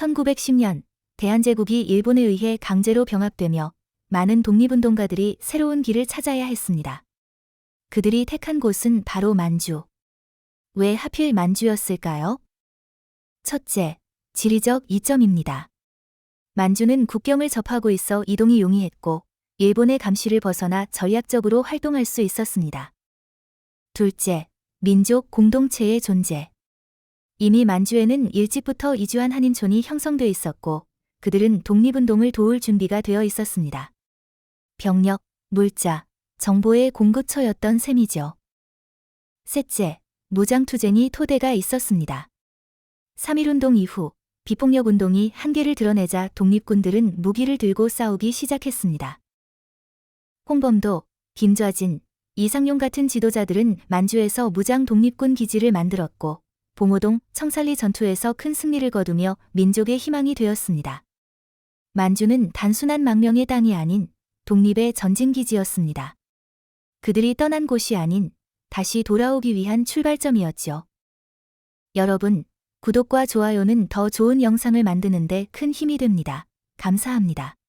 1910년 대한제국이 일본에 의해 강제로 병합되며 많은 독립운동가들이 새로운 길을 찾아야 했습니다. 그들이 택한 곳은 바로 만주. 왜 하필 만주였을까요? 첫째, 지리적 이점입니다. 만주는 국경을 접하고 있어 이동이 용이했고 일본의 감시를 벗어나 전략적으로 활동할 수 있었습니다. 둘째, 민족 공동체의 존재. 이미 만주에는 일찍부터 이주한 한인촌이 형성돼 있었고 그들은 독립운동을 도울 준비가 되어 있었습니다. 병력, 물자, 정보의 공급처였던 셈이죠. 셋째, 무장투쟁이 토대가 있었습니다. 3.1운동 이후 비폭력운동이 한계를 드러내자 독립군들은 무기를 들고 싸우기 시작했습니다. 홍범도, 김좌진, 이상용 같은 지도자들은 만주에서 무장 독립군 기지를 만들었고 봉오동, 청살리 전투에서 큰 승리를 거두며 민족의 희망이 되었습니다. 만주는 단순한 망명의 땅이 아닌 독립의 전진기지였습니다. 그들이 떠난 곳이 아닌 다시 돌아오기 위한 출발점이었죠. 여러분, 구독과 좋아요는 더 좋은 영상을 만드는데 큰 힘이 됩니다. 감사합니다.